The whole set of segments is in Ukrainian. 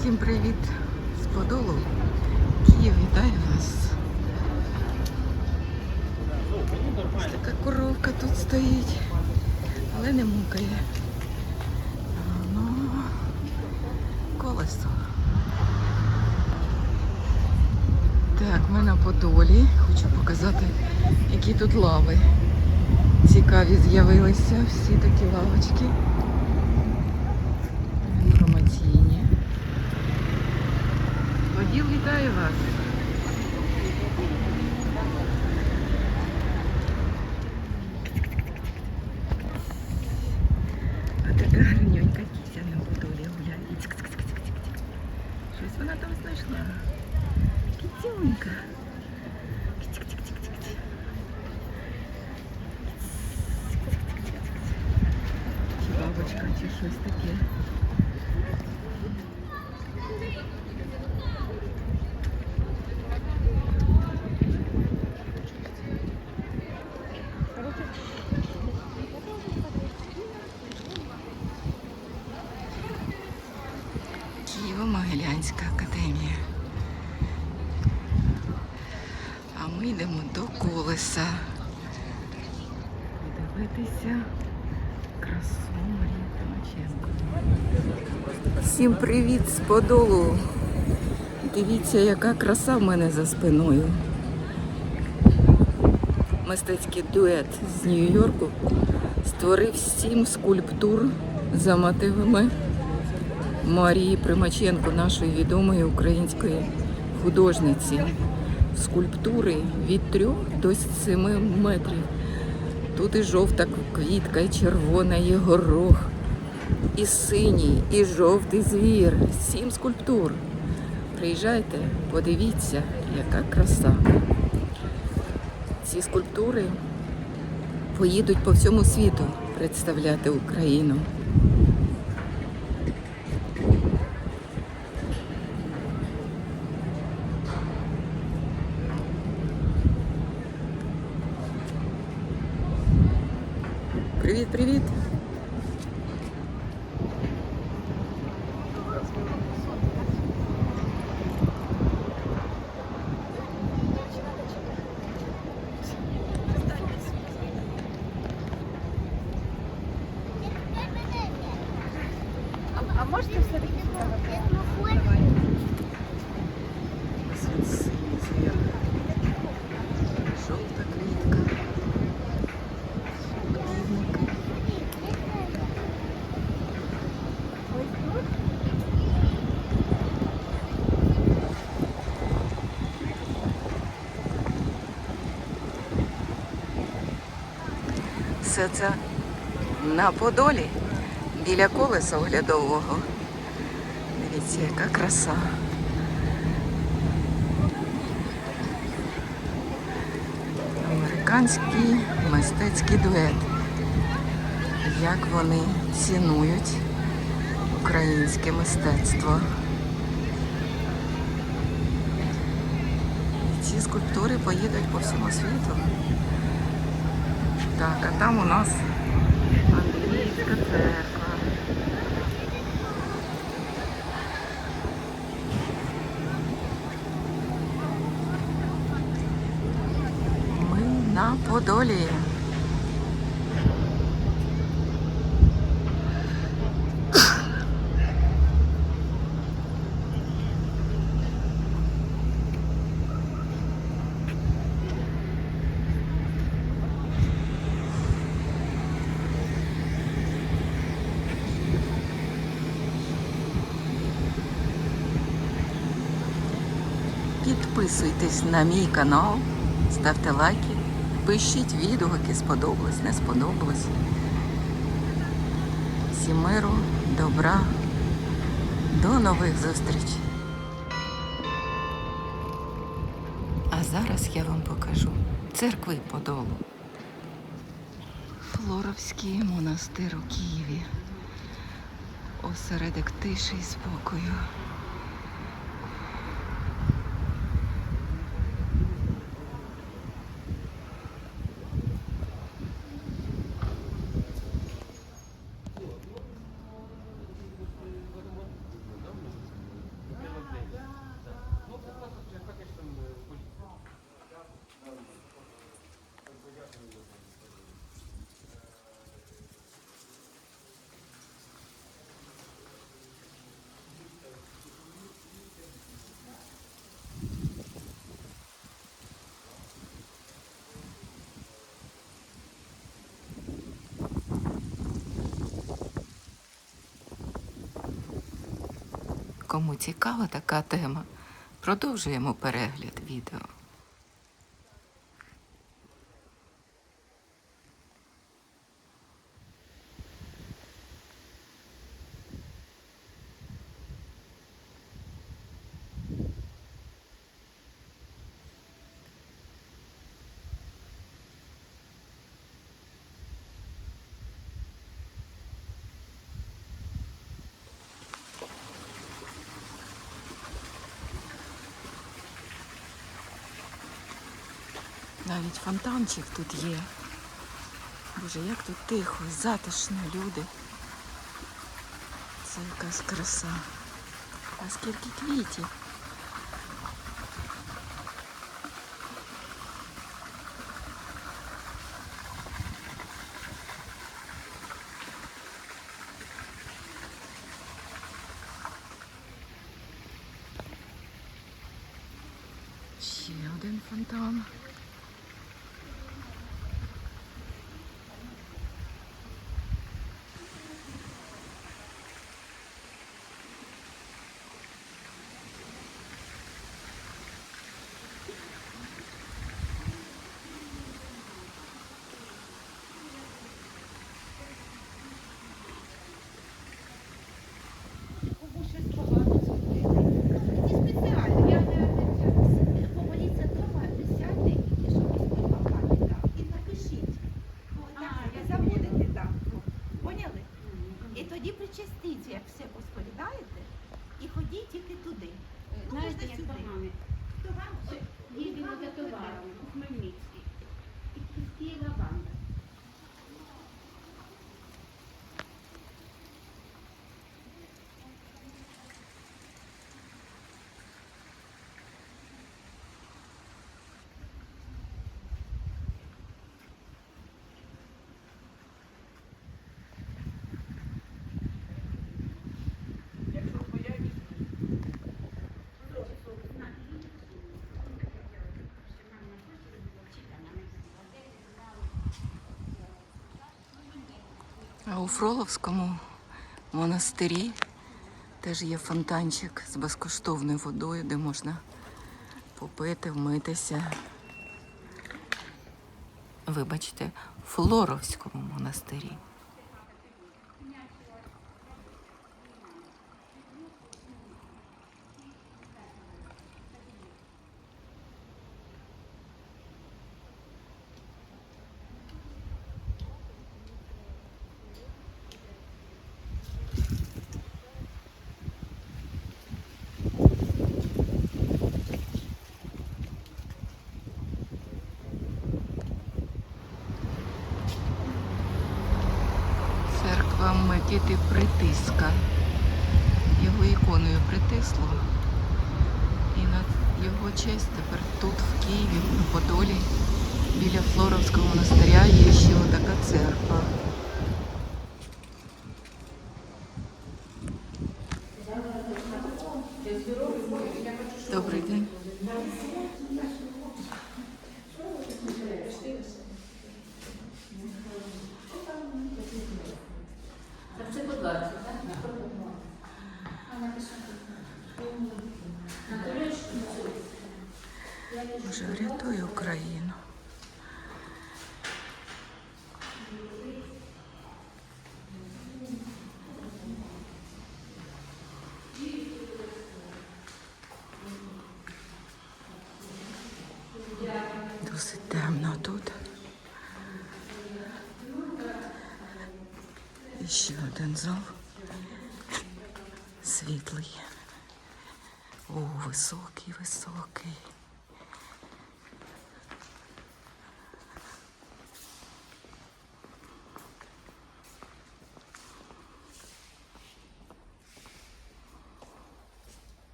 Всім привіт з Подолу. Київ, вітаю вас. Ось така коровка тут стоїть, але не мукає. Ну, колесо. Так, ми на Подолі. Хочу показати, які тут лави. Цікаві з'явилися всі такі лавочки. Поділ вітаю вас. А така гарненька кіся на подолі гуляє. Цик-цик-цик-цик-цик. Щось вона там знайшла. Кітюнька. Ми йдемо до колеса. Дивитися красу Марії Тимоченко. Всім привіт з Подолу. Дивіться, яка краса в мене за спиною. Мистецький дует з Нью-Йорку створив сім скульптур за мотивами Марії Примаченко, нашої відомої української художниці. Скульптури від 3 до 7 метрів. Тут і жовта квітка, і червона, і горох, і синій, і жовтий звір. Сім скульптур. Приїжджайте, подивіться, яка краса. Ці скульптури поїдуть по всьому світу представляти Україну. Привіт, привіт. А можете все-таки Все це на Подолі біля колеса оглядового. Дивіться, яка краса. Американський мистецький дует. Як вони цінують українське мистецтво. І ці скульптури поїдуть по всьому світу. Так, а там у нас Андріївська церква. Ми на Подолі. Підписуйтесь на мій канал, ставте лайки, пишіть відгуки, сподобалось, не сподобалось. Всім миру, добра, до нових зустрічей. А зараз я вам покажу церкви Подолу. Флоровський монастир у Києві. Осередок тиші і спокою. Кому цікава така тема, продовжуємо перегляд відео. Навіть фонтанчик тут є. Боже, як тут тихо, затишно, люди. Це якась краса. А скільки квітів. Ще один фонтан. Кому щось погано зробити. Не спеціально, я не не- помоліться вдома, сядьте і щоб Господь вам пам'ятав. І напишіть. А, ви забудете так. Поняли? І тоді причастіться, як все посповідаєте, і ходіть тільки туди. Ну, Знаєте, можна як сюди. погано. То вам ще Їздили за товаром у Хмельницький. І пустіла банда. А у Фроловському монастирі теж є фонтанчик з безкоштовною водою, де можна попити, вмитися. Вибачте, Флоровському монастирі. Церква Притиска. Його іконою притисло. І на його честь тепер тут, в Києві, на Подолі, біля Флоровського монастиря є ще отака церква. І один зал. Світлий. О, високий, високий.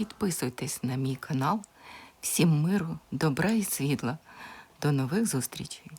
Підписуйтесь на мій канал. Всім миру, добра і світла. До нових зустрічей!